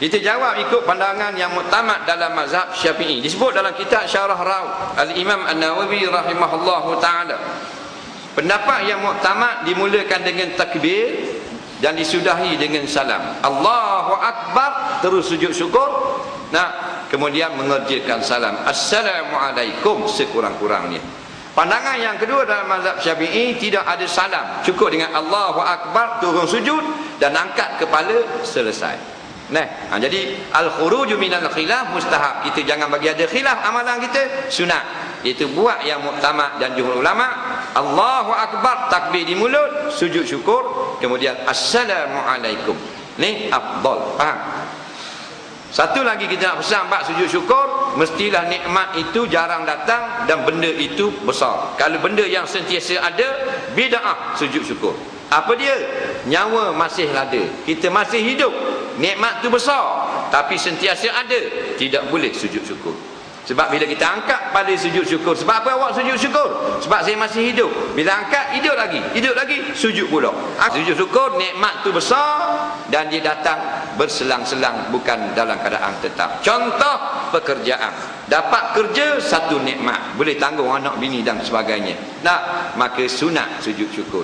Kita jawab ikut pandangan yang muktamad dalam mazhab Syafi'i. Disebut dalam kitab Syarah Raud Al-Imam An-Nawawi rahimahullahu taala. Pendapat yang muktamad dimulakan dengan takbir dan disudahi dengan salam. Allahu akbar terus sujud syukur. Nah, kemudian mengerjakan salam. Assalamualaikum sekurang-kurangnya. Pandangan yang kedua dalam mazhab Syafi'i tidak ada salam. Cukup dengan Allahu akbar turun sujud dan angkat kepala selesai. Nah, ha, jadi al-khuruju minal khilaf mustahab. Kita jangan bagi ada khilaf amalan kita sunat. Itu buat yang muktamad dan jumhur ulama. Allahu akbar takbir di mulut, sujud syukur, kemudian assalamualaikum. Ni afdal. Faham? Satu lagi kita nak pesan bab sujud syukur, mestilah nikmat itu jarang datang dan benda itu besar. Kalau benda yang sentiasa ada, bid'ah sujud syukur. Apa dia? Nyawa masih ada. Kita masih hidup. Nikmat tu besar tapi sentiasa ada, tidak boleh sujud syukur. Sebab bila kita angkat pada sujud syukur, sebab apa awak sujud syukur? Sebab saya masih hidup. Bila angkat hidup lagi, hidup lagi sujud pula. Sujud syukur nikmat tu besar dan dia datang berselang-selang bukan dalam keadaan tetap. Contoh pekerjaan. Dapat kerja satu nikmat, boleh tanggung anak bini dan sebagainya. Nah, maka sunat sujud syukur.